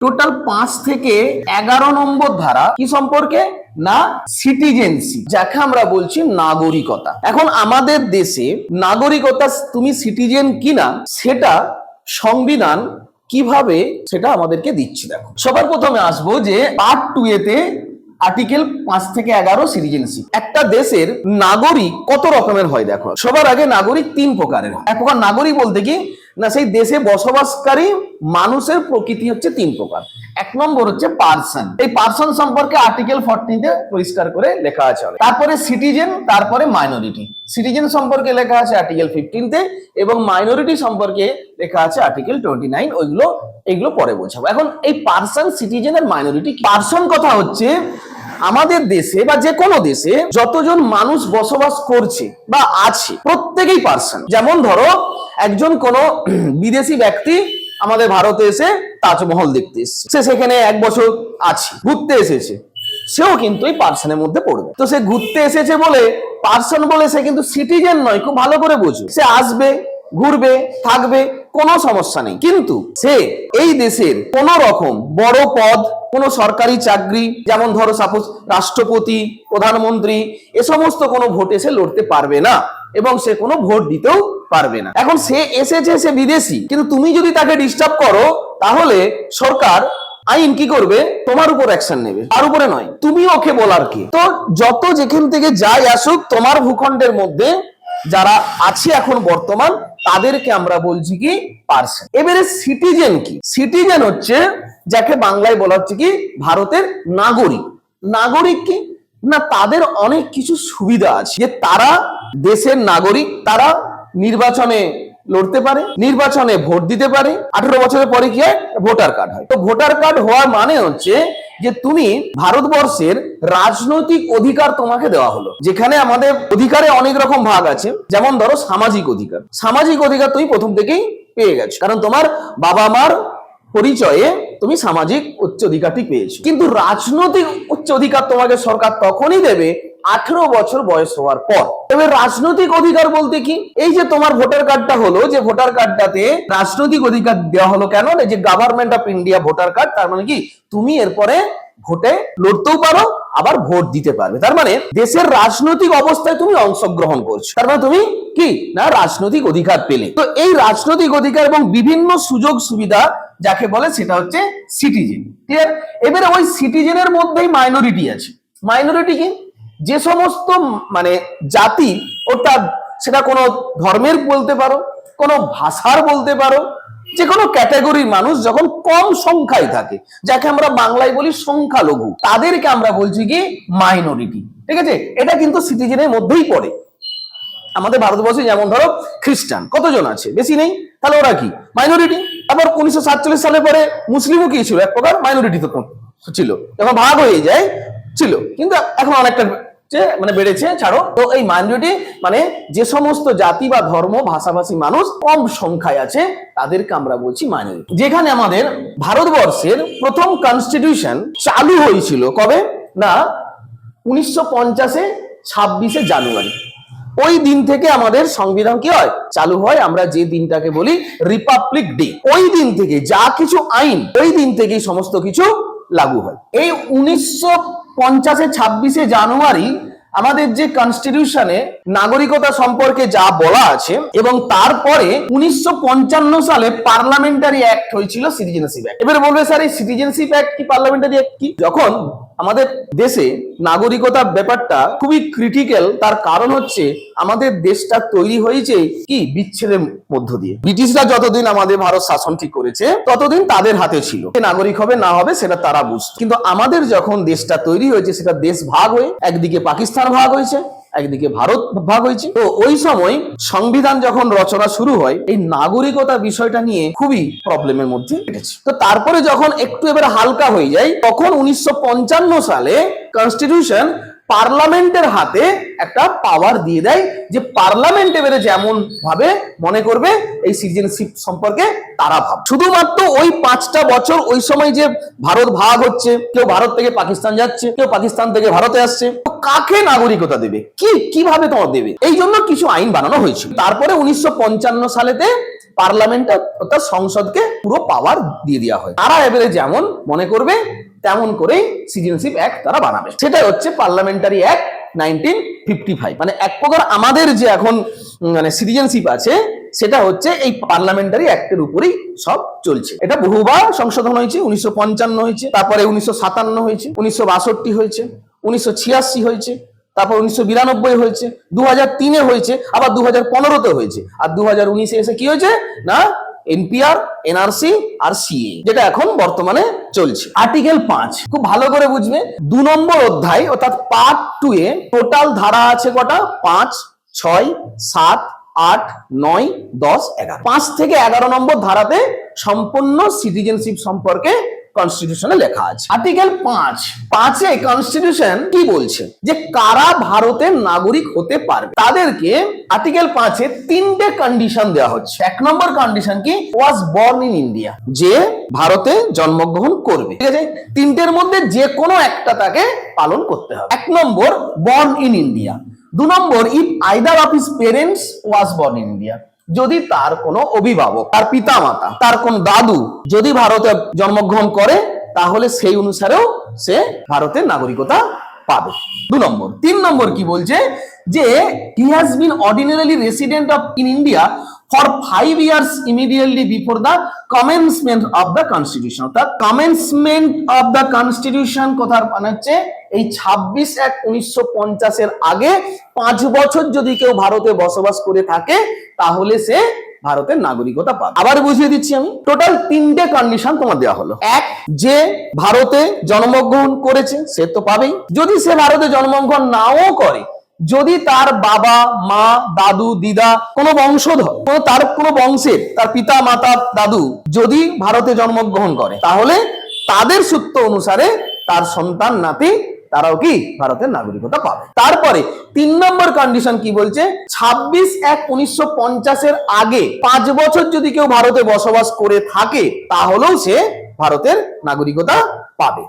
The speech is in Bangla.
টোটাল পাঁচ থেকে এগারো নম্বর ধারা কি সম্পর্কে? না সিটিজেনসি যাকে আমরা বলছি নাগরিকতা। এখন আমাদের দেশে নাগরিকতা তুমি সিটিজেন কিনা, সেটা সংবিধান কীভাবে সেটা আমাদেরকে দিচ্ছে দেখো। সবার প্রথমে আসব যে পার্ট টু এতে আর্টিকেল পাঁচ থেকে এগারো সিটিজেনশিপ একটা দেশের নাগরিক কত রকমের হয় দেখো। সবার আগে নাগরিক তিন প্রকারের। এক প্রকার নাগরিক বলতে কি? না, সেই দেশে বসবাসকারী মানুষের প্রকৃতি হচ্ছে তিন প্রকার। এক নম্বর হচ্ছে পার্সন এই পার্সন সম্পর্কে আর্টিকেল ফোরটিতে পরিষ্কার করে লেখা আছে। তারপরে সিটিজেন তারপরে মাইনরিটি সিটিজেন সম্পর্কে লেখা আছে আর্টিকেল ফিফটিনতে এবং মাইনরিটি সম্পর্কে লেখা আছে আর্টিকেল টোয়েন্টি নাইন ওইগুলো, এগুলো পরে বোঝাবো। এখন এই পার্সন সিটিজেন আর মাইনরিটি পার্সন কথা হচ্ছে আমাদের দেশে বা যে কোনো দেশে যতজন মানুষ বসবাস করছে বা আছে, প্রত্যেকেই পার্সন যেমন ধরো, একজন কোনো বিদেশি ব্যক্তি আমাদের ভারতে এসে তাজমহল দেখতে এসেছে। সে সেখানে এক বছর আছে, ঘুরতে এসেছে। সেও কিন্তু এই পার্সনের মধ্যে পড়বে। তো সে ঘুরতে এসেছে বলে, পার্সন বলে সে কিন্তু সিটিজেন নয়, খুব ভালো করে বুঝো। সে আসবে, ঘুরবে, থাকবে, কোনো সমস্যা নেই। কিন্তু সে এই দেশের কোন রকম বড় পদ, কোনো সরকারি চাকরি, যেমন ধরো সাপোজ রাষ্ট্রপতি, প্রধানমন্ত্রী, এ সমস্ত কোনো ভোটে সে লড়তে পারবে না। এবং সে কোনো ভোট দিতেও পারবে না। এখন সে এসেছে, সে বিদেশি, কিন্তু তুমি যদি তাকে ডিস্টার্ব করো, তাহলে সরকার আইন কি করবে? তোমার উপর অ্যাকশন নেবে। তার উপরে নয়, তুমি ওকে বলার কি? তো যত যেখান থেকে যাই আসুক, তোমার ভূখণ্ডের মধ্যে যারা আছে এখন বর্তমান, তাদেরকে আমরা বলছি কি পার্সন এবারে সিটিজেন কি? সিটিজেন হচ্ছে যাকে বাংলায় বলা হচ্ছে কি, ভারতের নাগরিক। নাগরিক কি? না, তাদের অনেক কিছু সুবিধা আছে। যে তারা দেশের নাগরিক তারা নির্বাচনে লড়তে পারে, নির্বাচনে ভোট দিতে পারে, আঠারো বছরের পরে কি হয় ভোটার কার্ড হয়। তো ভোটার কার্ড হওয়ার মানে হচ্ছে যে তুমি ভারতবর্ষের রাজনৈতিক অধিকার তোমাকে দেওয়া হলো। যেখানে আমাদের অধিকারে অনেক রকম ভাগ আছে। যেমন ধরো সামাজিক অধিকার। সামাজিক অধিকার তুমি প্রথম থেকেই পেয়ে গেছো। কারণ তোমার বাবা মার পরিচয়ে তুমি সামাজিক উচ্চ অধিকারটি পেয়েছ। কিন্তু রাজনৈতিক উচ্চ অধিকার তোমাকে সরকার তখনই দেবে আঠেরো বছর বয়স হওয়ার পর। তবে রাজনৈতিক অধিকার বলতে কি? এই যে তোমার ভোটার কার্ডটা হলো, যে ভোটার কার্ডটাতে রাজনৈতিক অধিকার দেওয়া হলো কেন? যে government of India voter card, তার মানে কি? তুমি এরপরে ভোটে লড়তেও পারো, আবার ভোট দিতে পারবে। তার মানে দেশের রাজনৈতিক অবস্থায় তুমি অংশগ্রহণ করছ। তার মানে তুমি কি? না, রাজনৈতিক অধিকার পেলে। তো এই রাজনৈতিক অধিকার এবং বিভিন্ন সুযোগ সুবিধা যাকে বলে, সেটা হচ্ছে সিটিজেন ক্লিয়ার এবারে ওই সিটিজেনের মধ্যেই মাইনরিটি আছে। মাইনরিটি কি? যে সমস্ত মানে জাতি, অর্থাৎ সেটা কোনো ধর্মের বলতে পারো, কোনো ভাষার বলতে পারো, যে কোনো ক্যাটাগরির মানুষ যখন কম সংখ্যায় থাকে, যাকে আমরা বাংলায় বলি সংখ্যালঘু, তাদেরকে আমরা বলছি কি মাইনরিটি ঠিক আছে? এটা কিন্তু সিটিজেনের মধ্যেই পড়ে। আমাদের ভারতবর্ষে যেমন ধরো খ্রিস্টান, কতজন আছে? বেশি নেই? তাহলে ওরা কি? মাইনরিটি আবার উনিশশো সাতচল্লিশ সালে পরে মুসলিমও কি ছিল? এক প্রকার মাইনরিটি তো ছিল। যখন ভাগ হয়ে যায়, ছিল। কিন্তু এখন অনেকটা মানে বেড়েছে, ছাড়ো। তো এই মাইনরিটি মানে যে সমস্ত জাতি বা ধর্ম, ভাষাভাষী মানুষ কম সংখ্যায় আছে, তাদেরকে আমরা বলছি মাইনরিটি যেখানে আমাদের ভারতবর্ষের প্রথম কনস্টিটিউশন চালু হয়েছিল কবে? না, উনিশশো পঞ্চাশে ছাব্বিশে জানুয়ারি। ওই দিন থেকে আমাদের সংবিধান কি হয়? চালু হয়, আমরা যে দিনটাকে বলি রিপাবলিক ডে ওই দিন থেকে যা কিছু আইন, ওই দিন থেকেই সমস্ত কিছু লাগু হয়। এই উনিশশো পঞ্চাশে ছাব্বিশে জানুয়ারি আমাদের যে কনস্টিটিউশনে নাগরিকতা সম্পর্কে যা বলা আছে এবং তারপরে উনিশশো সালে পার্লামেন্টারি অ্যাক্ট হয়েছিল সিটিজেনশিপ অ্যাক্ট এবারে বলবে স্যার এই সিটিজেনশিপ অ্যাক্ট কি পার্লামেন্টারি অ্যাক্ট কি? যখন আমাদের দেশে নাগরিকতার ব্যাপারটা খুবই ক্রিটিক্যাল তার কারণ হচ্ছে আমাদের দেশটা তৈরি হয়েছে কি? বিচ্ছেদের মধ্য দিয়ে। ব্রিটিশরা যতদিন আমাদের ভারত শাসন ঠিক করেছে, ততদিন তাদের হাতে ছিল। নাগরিক হবে না হবে সেটা তারা বুঝতো। কিন্তু আমাদের যখন দেশটা তৈরি হয়েছে, সেটা দেশ ভাগ হয়ে একদিকে পাকিস্তান ভাগ হয়েছে, একদিকে ভারত ভাগ হয়েছে। তো ওই সময় সংবিধান যখন রচনা শুরু হয়, এই নাগরিকতা বিষয়টা নিয়ে খুবই প্রবলেমের মধ্যে কেটেছে তো তারপরে যখন একটু এবার হালকা হয়ে যায়, তখন উনিশশো পঞ্চান্ন সালে কনস্টিটিউশন পার্লামেন্টের হাতে একটা পাওয়ার দিয়ে দেয়, যে পার্লামেন্ট এবারে যেমন ভাবে মনে করবে, এই সিটিজেনশিপ সম্পর্কে তারা ভাব শুধুমাত্র ওই পাঁচটা বছর ওই সময় যে ভারত ভাগ হচ্ছে, কেউ ভারত থেকে পাকিস্তান যাচ্ছে, কেউ পাকিস্তান থেকে ভারতে আসছে কাকে নাগরিকতা দেবে? কি, কীভাবে তোমার দেবে? এই জন্য কিছু আইন বানানো হয়েছিল তারপরে উনিশশো পঞ্চান্ন সালেতে পার্লামেন্ট অর্থাৎ সংসদকে পুরো পাওয়ার দিয়ে দেওয়া হয়। তারা এবারে যেমন মনে করবে তেমন করেই সিটিজেনশিপ অ্যাক্ট তারা বানাবে। সেটা হচ্ছে parliamentary act nineteen fifty five মানে এক প্রকার আমাদের যে এখন মানে সিটিজেনশিপ আছে, সেটা হচ্ছে এই পার্লামেন্টারি অ্যাক্টের উপরেই সব চলছে। এটা বহুবার সংশোধন হয়েছে, উনিশশো পঞ্চান্ন হয়েছে, তারপরে উনিশশো সাতান্ন হয়েছে, উনিশশো বাষট্টি হয়েছে, উনিশশো ছিয়াশি হয়েছে, তারপর উনিশশো বিরানব্বই হয়েছে দু হাজার তিনে হয়েছে, আবার দু হাজার পনেরোতে হয়েছে। আর দু হাজার উনিশে এসে কি হয়েছে? না এনপিআর এনআরসি আর সিএ যেটা এখন বর্তমানে চলছে। আর্টিকেল পাঁচ, খুব ভালো করে বুঝবে। দু নম্বর অধ্যায়, অর্থাৎ পার্ট টু এ টোটাল ধারা আছে কটা? পাঁচ, ছয়, সাত, আট, নয়, দশ, এগারো। পাঁচ থেকে এগারো নম্বর ধারাতে সম্পূর্ণ সিটিজেনশিপ সম্পর্কে কনস্টিটিউশনে লেখা আছে। আর্টিকেল পাঁচ। পাঁচে কনস্টিটিউশন কি বলছে? যে কারা ভারতের নাগরিক হতে পারবে? তাদেরকে আর্টিকেল পাঁচে তিনটে কন্ডিশন দেওয়া হচ্ছে। এক নম্বর কন্ডিশন কি? ওয়াজ বর্ন ইন ইন্ডিয়া যে ভারতে জন্মগ্রহণ করবে। ঠিক আছে? তিনটের মধ্যে যে কোনো একটা তাকে পালন করতে হবে। এক নম্বর বর্ন ইন ইন্ডিয়া দু নম্বর if either of his parents was born in India যদি তার কোনো অভিভাবক, তার পিতা মাতা তার কোন দাদু যদি ভারতে জন্মগ্রহণ করে, তাহলে সেই অনুসারেও সে ভারতের নাগরিকতা পাবে। দু নম্বর। তিন নম্বর কি বলছে? যে he has been ordinary resident of in India for five years immediately before the commencement of the constitution অর্থাৎ কমেন্সমেন্ট অফ দ্য কনস্টিটিউশন কথার মানে হচ্ছে এই ছাব্বিশ এক উনিশশো পঞ্চাশের আগে পাঁচ বছর যদি কেউ ভারতে বসবাস করে থাকে, তাহলে সে ভারতের নাগরিকতা পাবে। আবার বুঝিয়ে দিচ্ছি আমি। টোটাল তিনটে কন্ডিশন তোমার দেওয়া হলো। এক, যে ভারতে জন্মগ্রহণ করেছে, সে তো পাবেই। যদি সে ভারতে জন্মগ্রহণ নাও করে যদি তার বাবা, মা, দাদু, দিদা কোনো বংশধর, কোনো তার কোনো বংশের, তার পিতা, মাতা, দাদু যদি ভারতে জন্মগ্রহণ করে, তাহলে তাদের সূত্র অনুসারে তার সন্তান, নাতি তারাও কি ভারতের নাগরিকতা পাবে। তারপরে তিন নম্বর কন্ডিশন কি বলছে? ছাব্বিশ এক উনিশশো পঞ্চাশের আগে পাঁচ বছর যদি কেউ ভারতে বসবাস করে থাকে, তাহলেও সে ভারতের নাগরিকতা পাবে।